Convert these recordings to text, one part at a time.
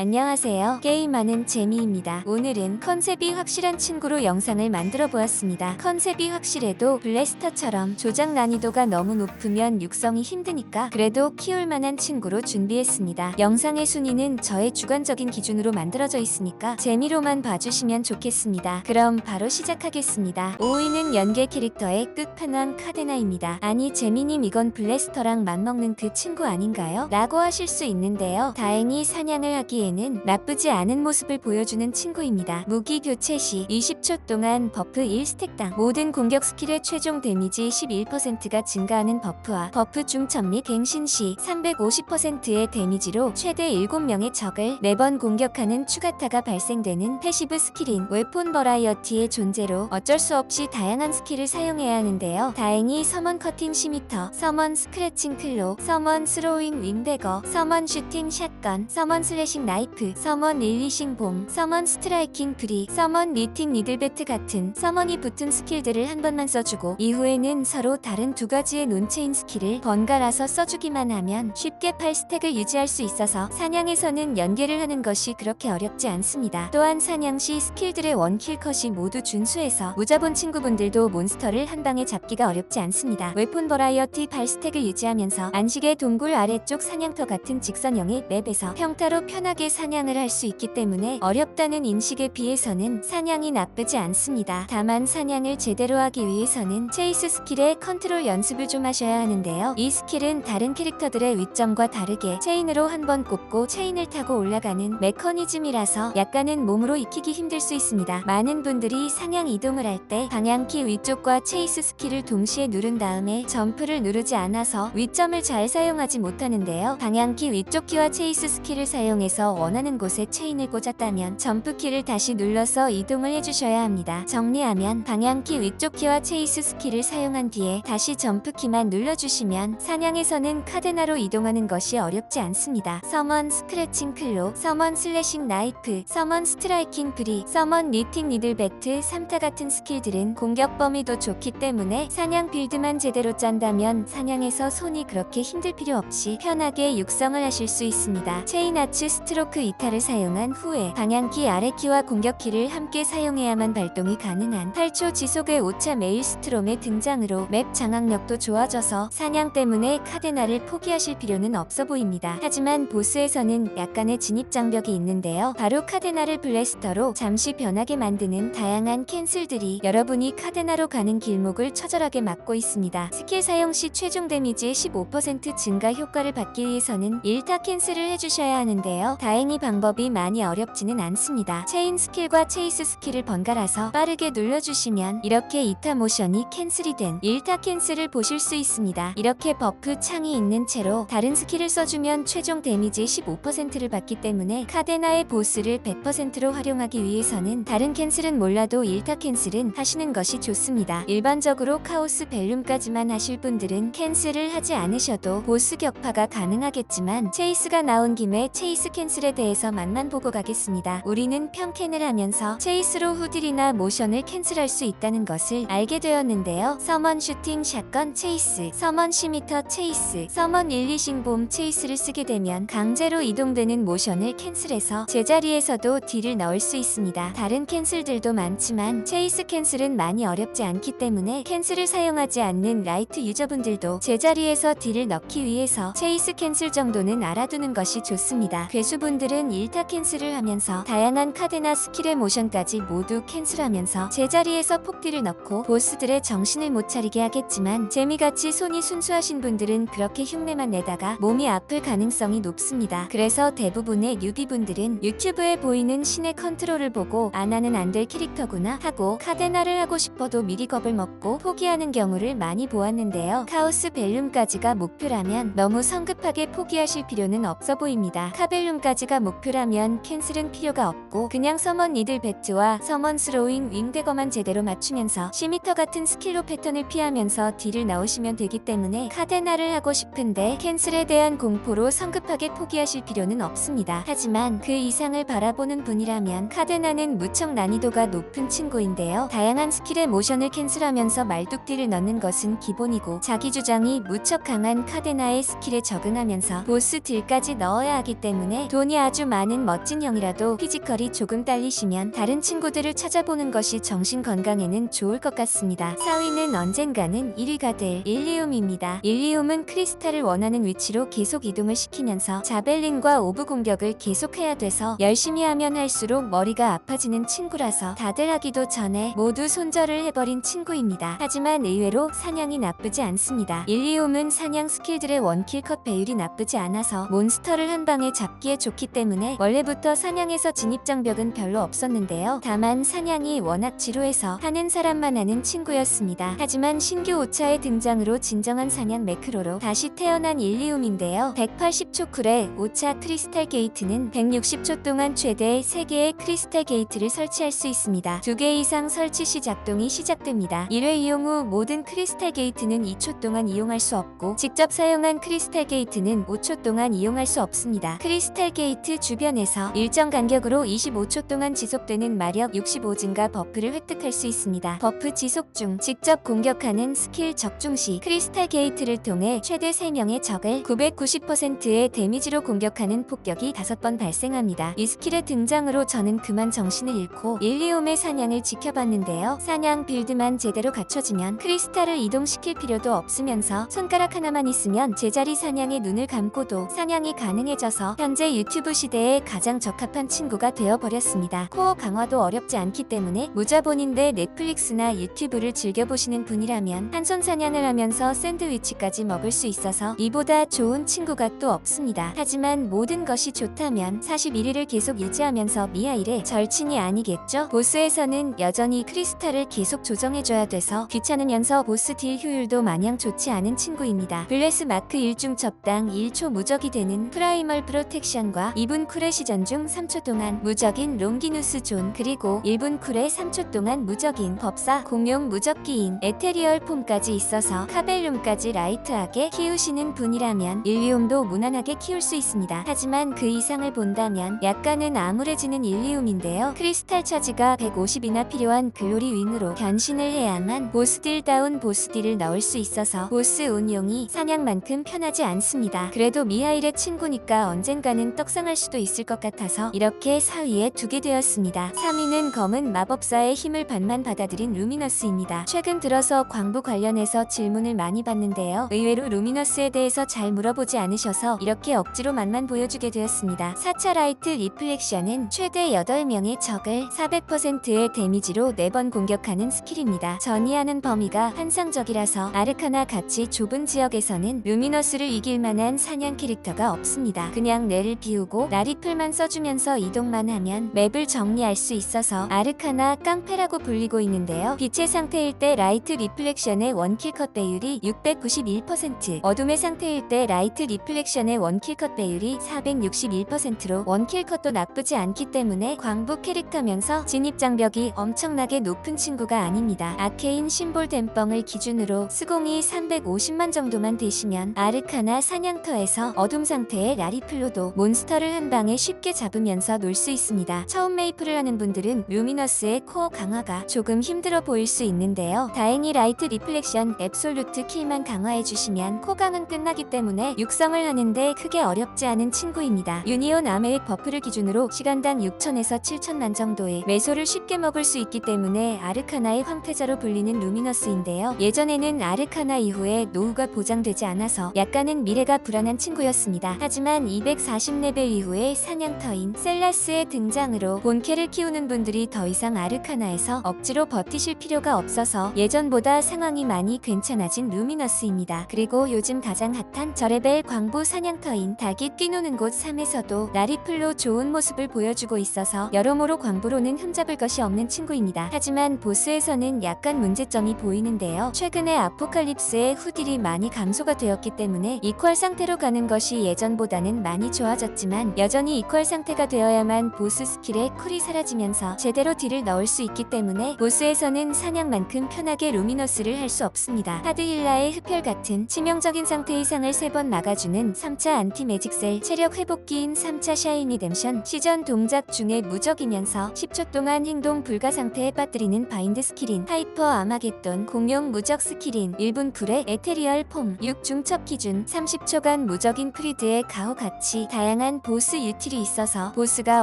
안녕하세요. 게임하는 재미입니다. 오늘은 컨셉이 확실한 친구로 영상을 만들어 보았습니다. 컨셉이 확실해도 블래스터처럼 조작 난이도가 너무 높으면 육성이 힘드니까 그래도 키울 만한 친구로 준비했습니다. 영상의 순위는 저의 주관적인 기준으로 만들어져 있으니까 재미로만 봐주시면 좋겠습니다. 그럼 바로 시작하겠습니다. 5위는 연계 캐릭터의 끝판왕 카데나입니다. 아니 재미님 이건 블래스터랑 맞먹는 그 친구 아닌가요? 라고 하실 수 있는데요. 다행히 사냥을 하기에 는 나쁘지 않은 모습을 보여주는 친구입니다. 무기 교체 시 20초 동안 버프 1스택당 모든 공격 스킬의 최종 데미지 11%가 증가하는 버프와 버프 중첩 및 갱신 시 350%의 데미지로 최대 7명의 적을 4번 공격하는 추가타가 발생되는 패시브 스킬인 웨폰 버라이어티의 존재로 어쩔 수 없이 다양한 스킬을 사용해야 하는데요. 다행히 서먼 커팅 시미터, 서먼 스크래칭 클로, 서먼 스로잉 윙데거, 서먼 슈팅 샷건, 서먼 슬래싱 나이 프, 서먼 릴리싱 봄, 서먼 스트라이킹 브리, 서먼 리팅 니들베트 같은 서먼이 붙은 스킬들을 한 번만 써주고 이후에는 서로 다른 두 가지의 논체인 스킬을 번갈아서 써주기만 하면 쉽게 8스택을 유지할 수 있어서 사냥에서는 연계를 하는 것이 그렇게 어렵지 않습니다. 또한 사냥 시 스킬들의 원킬 컷이 모두 준수해서 무자본 친구분들도 몬스터를 한 방에 잡기가 어렵지 않습니다. 웨폰 버라이어티 8스택을 유지하면서 안식의 동굴 아래쪽 사냥터 같은 직선형의 맵에서 평타로 편하게 사냥을 할 수 있기 때문에 어렵다는 인식에 비해서는 사냥이 나쁘지 않습니다. 다만 사냥을 제대로 하기 위해서는 체이스 스킬의 컨트롤 연습을 좀 하셔야 하는데요. 이 스킬은 다른 캐릭터들의 위점과 다르게 체인으로 한 번 꼽고 체인을 타고 올라가는 메커니즘이라서 약간은 몸으로 익히기 힘들 수 있습니다. 많은 분들이 사냥 이동을 할 때 방향키 위쪽과 체이스 스킬을 동시에 누른 다음에 점프를 누르지 않아서 위점을 잘 사용하지 못하는데요. 방향키 위쪽 키와 체이스 스킬을 사용해서 원하는 곳에 체인을 꽂았다면 점프키를 다시 눌러서 이동을 해주셔야 합니다. 정리하면 방향키 위쪽 키와 체이스 스킬을 사용한 뒤에 다시 점프키만 눌러주시면 사냥에서는 카데나로 이동하는 것이 어렵지 않습니다. 서먼 스크래칭 클로, 서먼 슬래싱 나이프, 서먼 스트라이킹 브리, 서먼 리팅 니들베트, 3타 같은 스킬들은 공격 범위도 좋기 때문에 사냥 빌드만 제대로 짠다면 사냥에서 손이 그렇게 힘들 필요 없이 편하게 육성을 하실 수 있습니다. 체인 아츠 스트로크 2타를 사용한 후에 방향키 아래키와 공격키를 함께 사용해야만 발동이 가능한 8초 지속의 5차 메일스트롬의 등장으로 맵 장악력도 좋아져서 사냥 때문에 카데나를 포기하실 필요는 없어 보입니다. 하지만 보스에서는 약간의 진입 장벽이 있는데요. 바로 카데나를 블래스터로 잠시 변하게 만드는 다양한 캔슬들이 여러분이 카데나로 가는 길목을 처절하게 막고 있습니다. 스킬 사용 시 최종 데미지의 15% 증가 효과를 받기 위해서는 1타 캔슬을 해주셔야 하는데요. 다행히 방법이 많이 어렵지는 않습니다. 체인 스킬과 체이스 스킬을 번갈아서 빠르게 눌러주시면 이렇게 2타 모션이 캔슬이 된 1타 캔슬을 보실 수 있습니다. 이렇게 버프 창이 있는 채로 다른 스킬을 써주면 최종 데미지 15%를 받기 때문에 카데나의 보스를 100%로 활용하기 위해서는 다른 캔슬은 몰라도 1타 캔슬은 하시는 것이 좋습니다. 일반적으로 카오스 벨룸까지만 하실 분들은 캔슬을 하지 않으셔도 보스 격파가 가능하겠지만 체이스가 나온 김에 체이스 캔슬 에 대해서 맛만 보고 가겠습니다. 우리는 평캔을 하면서 체이스로 후딜이나 모션을 캔슬할 수 있다는 것을 알게 되었는데요. 서먼 슈팅 샷건 체이스, 서먼 시미터 체이스, 서먼 일리싱 봄 체이스를 쓰게 되면 강제로 이동되는 모션을 캔슬해서 제자리에서도 딜을 넣을 수 있습니다. 다른 캔슬들도 많지만 체이스 캔슬은 많이 어렵지 않기 때문에 캔슬을 사용하지 않는 라이트 유저분들도 제자리에서 딜을 넣기 위해서 체이스 캔슬 정도는 알아두는 것이 좋습니다. 괴수분 들은 1타 캔슬을 하면서 다양한 카드나 스킬의 모션까지 모두 캔슬하면서 제자리에서 폭딜을 넣고 보스들의 정신을 못 차리게 하겠지만 재미같이 손이 순수하신 분들은 그렇게 흉내만 내다가 몸이 아플 가능성이 높습니다. 그래서 대부분의 뉴비분들은 유튜브에 보이는 신의 컨트롤을 보고 안 하는 안 될 캐릭터구나 하고 카데나를 하고 싶어도 미리 겁을 먹고 포기하는 경우를 많이 보았는데요. 카오스 벨룸까지가 목표라면 너무 성급하게 포기하실 필요는 없어 보입니다. 카벨룸까지 가 목표라면 캔슬은 필요가 없고 그냥 서먼 니들 배트와 서먼 스로잉 윙대거만 제대로 맞추면서 시미터 같은 스킬로 패턴을 피하면서 딜을 넣으시면 되기 때문에 카데나를 하고 싶은데 캔슬에 대한 공포로 성급하게 포기하실 필요는 없습니다. 하지만 그 이상을 바라보는 분이라면 카데나는 무척 난이도가 높은 친구인데요. 다양한 스킬의 모션을 캔슬하면서 말뚝딜을 넣는 것은 기본이고 자기 주장이 무척 강한 카데나의 스킬에 적응하면서 보스 딜까지 넣어야 하기 때문에 기 운이 아주 많은 멋진 형이라도 피지컬이 조금 딸리시면 다른 친구들을 찾아보는 것이 정신 건강에는 좋을 것 같습니다. 4위는 언젠가는 1위가 될 일리움입니다. 일리움은 크리스탈을 원하는 위치로 계속 이동을 시키면서 자벨린과 오브 공격을 계속해야 돼서 열심히 하면 할수록 머리가 아파지는 친구라서 다들 하기도 전에 모두 손절을 해버린 친구입니다. 하지만 의외로 사냥이 나쁘지 않습니다. 일리움은 사냥 스킬들의 원킬 컷 배율이 나쁘지 않아서 몬스터를 한 방에 잡기에 좋기 때문에 원래부터 사냥에서 진입 장벽은 별로 없었는데요. 다만 사냥이 워낙 지루해서 하는 사람만 하는 친구였습니다. 하지만 신규 5차의 등장으로 진정한 사냥 매크로로 다시 태어난 일리움인데요. 180초 쿨에 5차 크리스탈 게이트는 160초 동안 최대 3개의 크리스탈 게이트를 설치할 수 있습니다. 2개 이상 설치 시 작동이 시작됩니다. 1회 이용 후 모든 크리스탈 게이트는 2초 동안 이용할 수 없고 직접 사용한 크리스탈 게이트는 5초 동안 이용할 수 없습니다. 크리스탈 게이트 주변에서 일정 간격으로 25초 동안 지속되는 마력 65 증가 버프를 획득할 수 있습니다. 버프 지속 중 직접 공격하는 스킬 적중 시 크리스탈 게이트를 통해 최대 3명의 적을 990%의 데미지로 공격하는 폭격이 5번 발생합니다. 이 스킬의 등장으로 저는 그만 정신을 잃고 일리움의 사냥을 지켜봤는데요. 사냥 빌드만 제대로 갖춰지면 크리스탈을 이동시킬 필요도 없으면서 손가락 하나만 있으면 제자리 사냥에 눈을 감고도 사냥이 가능해져서 현재 유튜브 시대에 가장 적합한 친구가 되어버렸습니다. 코어 강화도 어렵지 않기 때문에 무자본인데 넷플릭스나 유튜브를 즐겨보시는 분이라면 한손 사냥을 하면서 샌드위치까지 먹을 수 있어서 이보다 좋은 친구가 또 없습니다. 하지만 모든 것이 좋다면 41위를 계속 유지하면서 미아일의 절친이 아니겠죠? 보스에서는 여전히 크리스탈을 계속 조정해줘야 돼서 귀찮으면서 보스 딜 효율도 마냥 좋지 않은 친구입니다. 블레스 마크 1중 접당 1초 무적이 되는 프라이멀 프로텍션과 2분 쿨의 시전 중 3초 동안 무적인 롱기누스 존 그리고 1분 쿨의 3초 동안 무적인 법사 공용 무적기인 에테리얼 폼까지 있어서 카벨룸까지 라이트하게 키우시는 분이라면 일리움도 무난하게 키울 수 있습니다. 하지만 그 이상을 본다면 약간은 암울해지는 일리움인데요. 크리스탈 차지가 150이나 필요한 글로리 윙으로 변신을 해야만 보스딜다운 보스딜을 넣을 수 있어서 보스 운용이 사냥만큼 편하지 않습니다. 그래도 미하일의 친구니까 언젠가는 떡 상할 수도 있을 것 같아서 이렇게 4위에 두게 되었습니다. 3위는 검은 마법사의 힘을 반만 받아들인 루미너스입니다. 최근 들어서 광부 관련해서 질문을 많이 받는데요. 의외로 루미너스에 대해서 잘 물어보지 않으셔서 이렇게 억지로 맛만 보여주게 되었습니다. 4차 라이트 리플렉션은 최대 8명의 적을 400%의 데미지로 4번 공격하는 스킬입니다. 전이하는 범위가 환상적이라서 아르카나 같이 좁은 지역에서는 루미너스를 이길 만한 사냥 캐릭터가 없습니다. 그냥 뇌를 비우 고 나리풀만 써주면서 이동만 하면 맵을 정리할 수 있어서 아르카나 깡패라고 불리고 있는데요. 빛의 상태일 때 라이트 리플렉션의 원킬 컷 배율이 691%, 어둠의 상태일 때 라이트 리플렉션의 원킬 컷 배율이 461%로 원킬 컷도 나쁘지 않기 때문에 광부 캐릭터면서 진입 장벽이 엄청나게 높은 친구가 아닙니다. 아케인 심볼 댐뻥을 기준으로 스공이 350만 정도만 되시면 아르카나 사냥터에서 어둠 상태의 라리플로도 몬스터 를 한 방에 쉽게 잡으면서 놀 수 있습니다. 처음 메이플을 하는 분들은 루미너스의 코어 강화가 조금 힘들어 보일 수 있는데요. 다행히 라이트 리플렉션 앱솔루트 킬만 강화해주시면 코강은 끝나기 때문에 육성을 하는데 크게 어렵지 않은 친구입니다. 유니온 아메의 버프를 기준으로 시간당 6천에서 7천만 정도의 매소를 쉽게 먹을 수 있기 때문에 아르카나의 황태자로 불리는 루미너스인데요. 예전에는 아르카나 이후에 노후가 보장되지 않아서 약간은 미래가 불안한 친구였습니다. 하지만 240레벨 이후에 사냥터인 셀라스의 등장으로 본캐를 키우는 분들이 더 이상 아르카나에서 억지로 버티실 필요가 없어서 예전보다 상황이 많이 괜찮아진 루미너스입니다. 그리고 요즘 가장 핫한 저레벨 광부 사냥터인 닭이 뛰노는 곳 3에서도 라리플로 좋은 모습을 보여주고 있어서 여러모로 광부로는 흠잡을 것이 없는 친구입니다. 하지만 보스에서는 약간 문제점이 보이는데요. 최근에 아포칼립스의 후딜이 많이 감소가 되었기 때문에 이퀄 상태로 가는 것이 예전보다는 많이 좋아졌지만 여전히 이퀄 상태가 되어야만 보스 스킬의 쿨이 사라지면서 제대로 딜을 넣을 수 있기 때문에 보스에서는 사냥만큼 편하게 루미너스를 할 수 없습니다. 하드힐라의 흡혈 같은 치명적인 상태 이상을 3번 막아주는 3차 안티 매직셀 체력 회복기인 3차 샤인 리뎀션 시전 동작 중에 무적이면서 10초 동안 행동 불가 상태에 빠뜨리는 바인드 스킬인 하이퍼 아마겟돈 공용 무적 스킬인 1분 쿨의 에테리얼 폼 6 중첩 기준 30초간 무적인 프리드의 가호 같이 다양한 2위는 보스 유틸이 있어서 보스가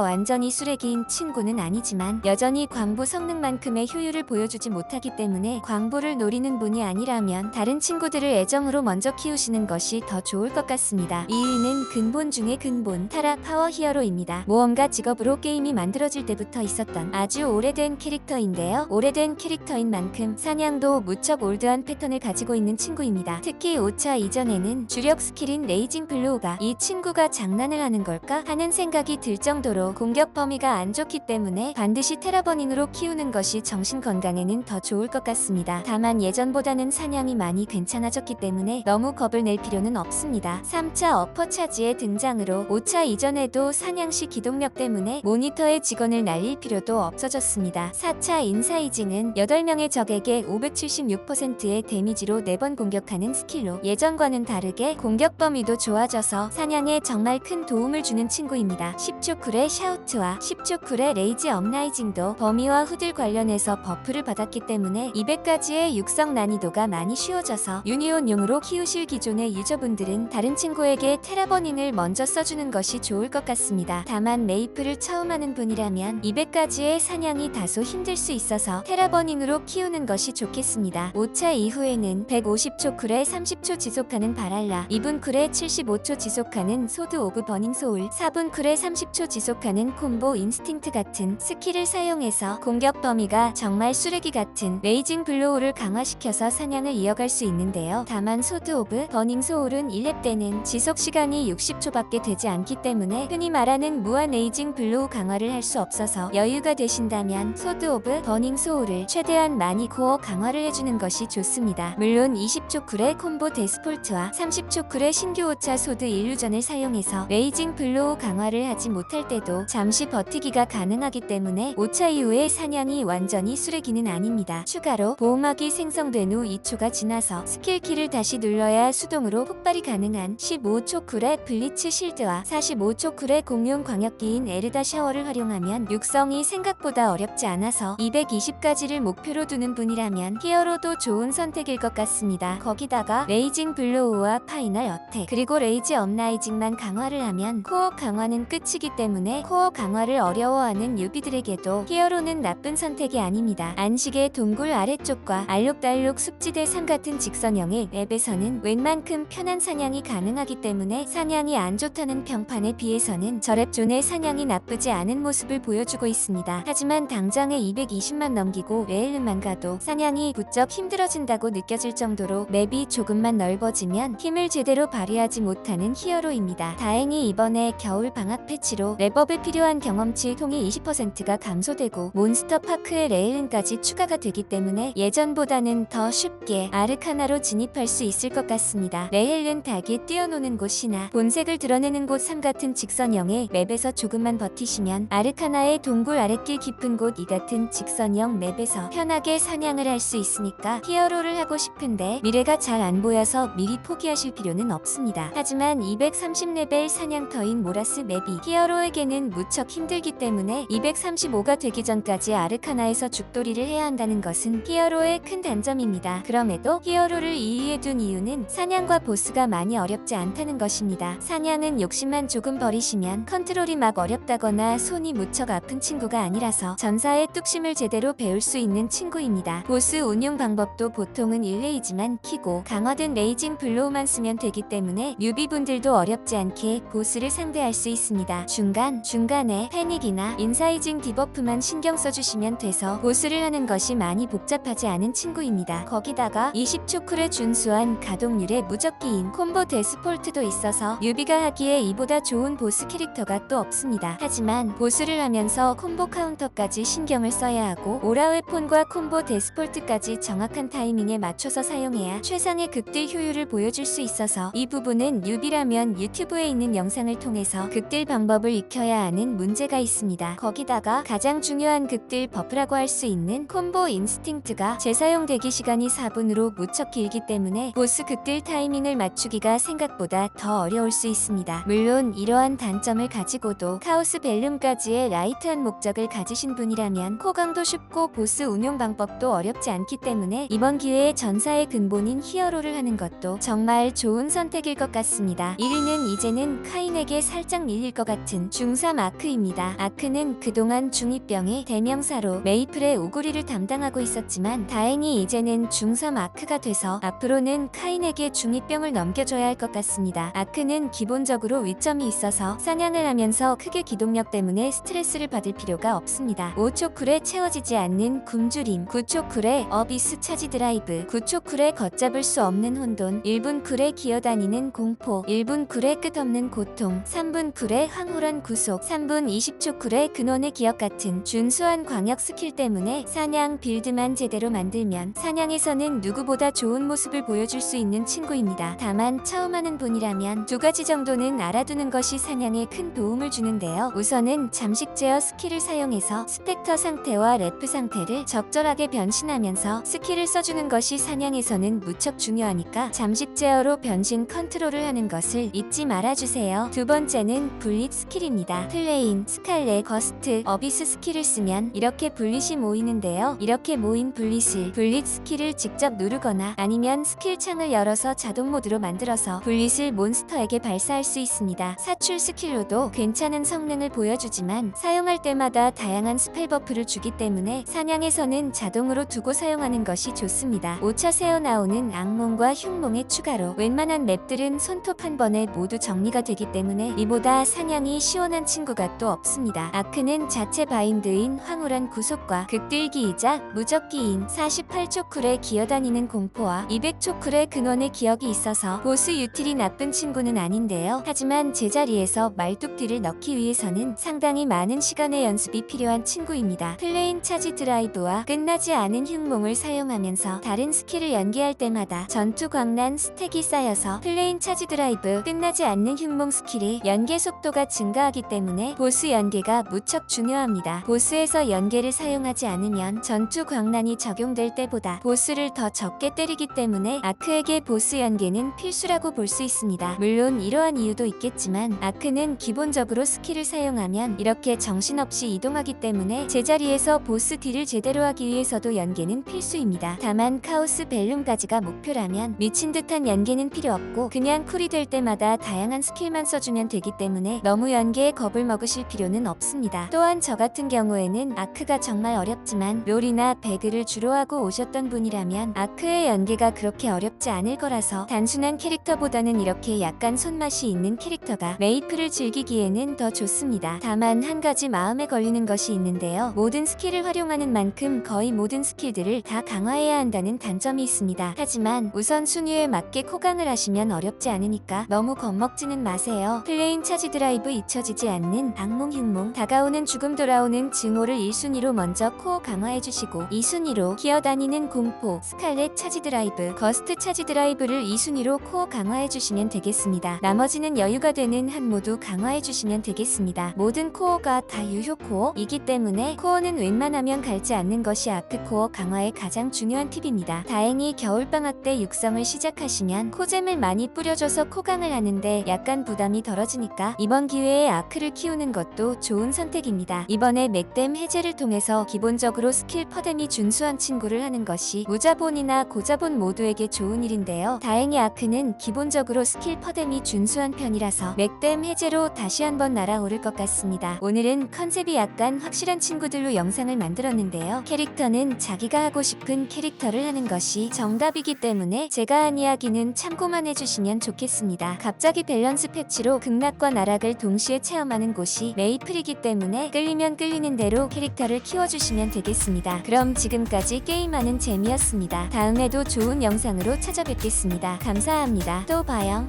완전히 쓰레기인 친구는 아니지만 여전히 광부 성능만큼의 효율을 보여주지 못하기 때문에 광부를 노리는 분이 아니라면 다른 친구들을 애정으로 먼저 키우시는 것이 더 좋을 것 같습니다. 2위는 근본 중의 근본 타라 파워 히어로입니다. 모험가 직업으로 게임이 만들어질 때부터 있었던 아주 오래된 캐릭터인데요. 오래된 캐릭터인 만큼 사냥도 무척 올드한 패턴을 가지고 있는 친구입니다. 특히 5차 이전에는 주력 스킬인 레이징 블로우가 이 친구가 장난을 하는 걸까 하는 생각이 들 정도로 공격 범위가 안 좋기 때문에 반드시 테라버닝으로 키우는 것이 정신 건강에는 더 좋을 것 같습니다. 다만 예전보다는 사냥이 많이 괜찮아졌기 때문에 너무 겁을 낼 필요는 없습니다. 3차 어퍼 차지의 등장으로 5차 이전에도 사냥시 기동력 때문에 모니터의 직원을 날릴 필요도 없어졌습니다. 4차 인사이징은 8명의 적에게 576%의 데미지로 4번 공격하는 스킬로 예전과는 다르게 공격 범위도 좋아져서 사냥에 정말 큰 도움 을 주는 친구입니다. 10초 쿨의 샤우트와 10초 쿨의 레이지 업라이징도 범위와 후들 관련해서 버프를 받았기 때문에 200가지의 육성 난이도가 많이 쉬워져서 유니온용으로 키우실 기존의 유저분들은 다른 친구에게 테라버닝을 먼저 써주는 것이 좋을 것 같습니다. 다만 메이플을 처음 하는 분이라면 200가지의 사냥이 다소 힘들 수 있어서 테라버닝으로 키우는 것이 좋겠습니다. 5차 이후에는 150초 쿨에 30초 지속하는 바랄라, 2분 쿨에 75초 지속하는 소드 오브 버닝 소울, 4분 쿨에 30초 지속하는 콤보 인스팅트 같은 스킬을 사용해서 공격 범위가 정말 쓰레기 같은 레이징 블로우를 강화시켜서 사냥을 이어갈 수 있는데요. 다만 소드 오브 버닝 소울은 1렙 때는 지속 시간이 60초밖에 되지 않기 때문에 흔히 말하는 무한 레이징 블로우 강화를 할 수 없어서 여유가 되신다면 소드 오브 버닝 소울을 최대한 많이 코어 강화를 해주는 것이 좋습니다. 물론 20초 쿨의 콤보 데스폴트와 30초 쿨의 신규 5차 소드 일루전을 사용해서 레이징 블로우 강화를 하지 못할 때도 잠시 버티기가 가능하기 때문에 5차 이후에 사냥이 완전히 쓰레기는 아닙니다. 추가로 보호막이 생성된 후 2초가 지나서 스킬 키를 다시 눌러야 수동으로 폭발이 가능한 15초 쿨의 블리츠 실드와 45초 쿨의 공룡 광역기인 에르다 샤워를 활용하면 육성이 생각보다 어렵지 않아서 220가지를 목표로 두는 분이라면 히어로도 좋은 선택일 것 같습니다. 거기다가 레이징 블로우와 파이널 어택 그리고 레이지 업라이징만 강화를 하면 코어 강화는 끝이기 때문에 코어 강화를 어려워하는 유비들에게도 히어로는 나쁜 선택이 아닙니다. 안식의 동굴 아래쪽과 알록달록 숲지대 산 같은 직선형의 맵에서는 웬만큼 편한 사냥이 가능하기 때문에 사냥이 안 좋다는 평판에 비해서는 저랩존의 사냥이 나쁘지 않은 모습을 보여주고 있습니다. 하지만 당장에 220만 넘기고 레일만 가도 사냥이 부쩍 힘들어진다고 느껴질 정도로 맵이 조금만 넓어지면 힘을 제대로 발휘하지 못하는 히어로입니다. 다행히 이번 에 겨울 방학 패치로 랩업에 필요한 경험치 통이 20%가 감소되고 몬스터 파크의 레일은까지 추가가 되기 때문에 예전보다는 더 쉽게 아르카나로 진입할 수 있을 것 같습니다. 레일은 닭이 뛰어노는 곳이나 본색을 드러내는 곳 3 같은 직선형의 맵에서 조금만 버티시면 아르카나의 동굴 아랫길 깊은 곳 이 같은 직선형 맵에서 편하게 사냥을 할 수 있으니까 히어로를 하고 싶은데 미래가 잘 안 보여서 미리 포기하실 필요는 없습니다. 하지만 230레벨 사냥터 인 모라스 맵이 히어로에게는 무척 힘들기 때문에 235가 되기 전까지 아르카나에서 죽돌이를 해야 한다는 것은 히어로의 큰 단점입니다. 그럼에도 히어로를 2위에 둔 이유는 사냥과 보스가 많이 어렵지 않다는 것입니다. 사냥은 욕심만 조금 버리시면 컨트롤이 막 어렵다거나 손이 무척 아픈 친구가 아니라서 전사의 뚝심을 제대로 배울 수 있는 친구입니다. 보스 운용 방법도 보통은 1레이지만 키고 강화된 레이징 블로우만 쓰면 되기 때문에 뉴비분들도 어렵지 않게 보스를 상대할 수 있습니다. 중간, 중간에 패닉이나 인사이징 디버프만 신경 써주시면 돼서 보스를 하는 것이 많이 복잡하지 않은 친구입니다. 거기다가 20초 쿨에 준수한 가동률의 무적기인 콤보 데스폴트도 있어서 뉴비가 하기에 이보다 좋은 보스 캐릭터가 또 없습니다. 하지만 보스를 하면서 콤보 카운터까지 신경을 써야 하고 오라 웨폰과 콤보 데스폴트까지 정확한 타이밍에 맞춰서 사용해야 최상의 극딜 효율을 보여줄 수 있어서 이 부분은 뉴비라면 유튜브에 있는 영상을 통해서 극딜 방법을 익혀야 하는 문제가 있습니다. 거기다가 가장 중요한 극딜 버프라고 할 수 있는 콤보 인스팅트가 재사용 대기 시간이 4분으로 무척 길기 때문에 보스 극딜 타이밍을 맞추기가 생각보다 더 어려울 수 있습니다. 물론 이러한 단점을 가지고도 카오스 벨룸까지의 라이트한 목적을 가지신 분이라면 코강도 쉽고 보스 운용 방법도 어렵지 않기 때문에 이번 기회에 전사의 근본인 히어로를 하는 것도 정말 좋은 선택일 것 같습니다. 1위는 이제는 카인에게 중2에게 살짝 밀릴 것 같은 중3 아크입니다. 아크는 그동안 중2병의 대명사로 메이플의 오구리를 담당하고 있었지만 다행히 이제는 중3 아크가 돼서 앞으로는 카인에게 중2병을 넘겨줘야 할 것 같습니다. 아크는 기본적으로 위점이 있어서 사냥을 하면서 크게 기동력 때문에 스트레스를 받을 필요가 없습니다. 5초 쿨에 채워지지 않는 굶주림, 9초 쿨에 어비스 차지 드라이브, 9초 쿨에 걷잡을 수 없는 혼돈, 1분 쿨에 기어다니는 공포, 1분 쿨에 끝없는 고통, 3분 쿨에 황홀한 구속, 3분 20초 쿨에 근원의 기억 같은 준수한 광역 스킬 때문에 사냥 빌드만 제대로 만들면 사냥에서는 누구보다 좋은 모습을 보여줄 수 있는 친구입니다. 다만 처음 하는 분이라면 두 가지 정도는 알아두는 것이 사냥에 큰 도움을 주는데요. 우선은 잠식 제어 스킬을 사용해서 스펙터 상태와 래프 상태를 적절하게 변신하면서 스킬을 써주는 것이 사냥에서는 무척 중요하니까 잠식 제어로 변신 컨트롤을 하는 것을 잊지 말아주세요. 두 번째는 분릿 스킬입니다. 플레인, 스칼렛, 거스트, 어비스 스킬을 쓰면 이렇게 분릿이 모이는데요. 이렇게 모인 분릿을 분릿 스킬을 직접 누르거나 아니면 스킬 창을 열어서 자동 모드로 만들어서 분릿을 몬스터에게 발사할 수 있습니다. 사출 스킬로도 괜찮은 성능을 보여주지만 사용할 때마다 다양한 스펠 버프를 주기 때문에 사냥에서는 자동으로 두고 사용하는 것이 좋습니다. 5차 새어 나오는 악몽과 흉몽의 추가로 웬만한 맵들은 손톱 한 번에 모두 정리가 되기 때문에 이보다 사냥이 시원한 친구가 또 없습니다. 아크는 자체 바인드인 황홀한 구속과 극딜기이자 무적기인 48초 쿨에 기어다니는 공포와 200초 쿨의 근원의 기억이 있어서 보스 유틸이 나쁜 친구는 아닌데요. 하지만 제자리에서 말뚝딜을 넣기 위해서는 상당히 많은 시간의 연습이 필요한 친구입니다. 플레인 차지 드라이브와 끝나지 않은 흉몽을 사용하면서 다른 스킬을 연계할 때마다 전투 광란 스택이 쌓여서 플레인 차지 드라이브 끝나지 않는 흉몽 스킬 이 연계 속도가 증가하기 때문에 보스 연계가 무척 중요합니다. 보스에서 연계를 사용하지 않으면 전투 광란이 적용될 때보다 보스를 더 적게 때리기 때문에 아크에게 보스 연계는 필수라고 볼 수 있습니다. 물론 이러한 이유도 있겠지만 아크는 기본적으로 스킬을 사용하면 이렇게 정신없이 이동하기 때문에 제자리에서 보스 딜을 제대로 하기 위해서도 연계는 필수입니다. 다만 카오스 벨룸까지가 목표라면 미친 듯한 연계는 필요 없고 그냥 쿨이 될 때마다 다양한 스킬만 써주 면 되기 때문에 너무 연계에 겁을 먹으실 필요는 없습니다. 또한 저 같은 경우에는 아크가 정말 어렵지만 롤이나 배그를 주로 하고 오셨던 분이라면 아크의 연계가 그렇게 어렵지 않을 거라서 단순한 캐릭터보다는 이렇게 약간 손맛이 있는 캐릭터가 메이플을 즐기기에는 더 좋습니다. 다만 한 가지 마음에 걸리는 것이 있는데요. 모든 스킬을 활용하는 만큼 거의 모든 스킬들을 다 강화해야 한다는 단점이 있습니다. 하지만 우선 순위에 맞게 코강을 하시면 어렵지 않으니까 너무 겁먹지는 마세요. 플레인 차지 드라이브 잊혀지지 않는 악몽 흉몽 다가오는 죽음 돌아오는 증오를 1순위로 먼저 코어 강화해주시고 2순위로 기어다니는 공포 스칼렛 차지 드라이브 거스트 차지 드라이브를 2순위로 코어 강화해주시면 되겠습니다. 나머지는 여유가 되는 한 모두 강화해주시면 되겠습니다. 모든 코어가 다 유효 코어이기 때문에 코어는 웬만하면 갈지 않는 것이 아크 코어 강화의 가장 중요한 팁입니다. 다행히 겨울방학 때 육성을 시작하시면 코잼을 많이 뿌려줘서 코강을 하는데 약간 부담이 덜어지니까 이번 기회에 아크를 키우는 것도 좋은 선택입니다. 이번에 맥댐 해제를 통해서 기본적으로 스킬 퍼뎀이 준수한 친구를 하는 것이 무자본이나 고자본 모두에게 좋은 일인데요. 다행히 아크는 기본적으로 스킬 퍼뎀이 준수한 편이라서 맥댐 해제로 다시 한번 날아오를 것 같습니다. 오늘은 컨셉이 약간 확실한 친구들로 영상을 만들었는데요. 캐릭터는 자기가 하고 싶은 캐릭터를 하는 것이 정답이기 때문에 제가 한 이야기는 참고만 해주시면 좋겠습니다. 갑자기 밸런스 패치로 극락과 나락을 동시에 체험하는 곳이 메이플이기 때문에 끌리면 끌리는 대로 캐릭터를 키워주시면 되겠습니다. 그럼 지금까지 게임하는 재미였습니다. 다음에도 좋은 영상으로 찾아뵙겠습니다. 감사합니다. 또 봐요.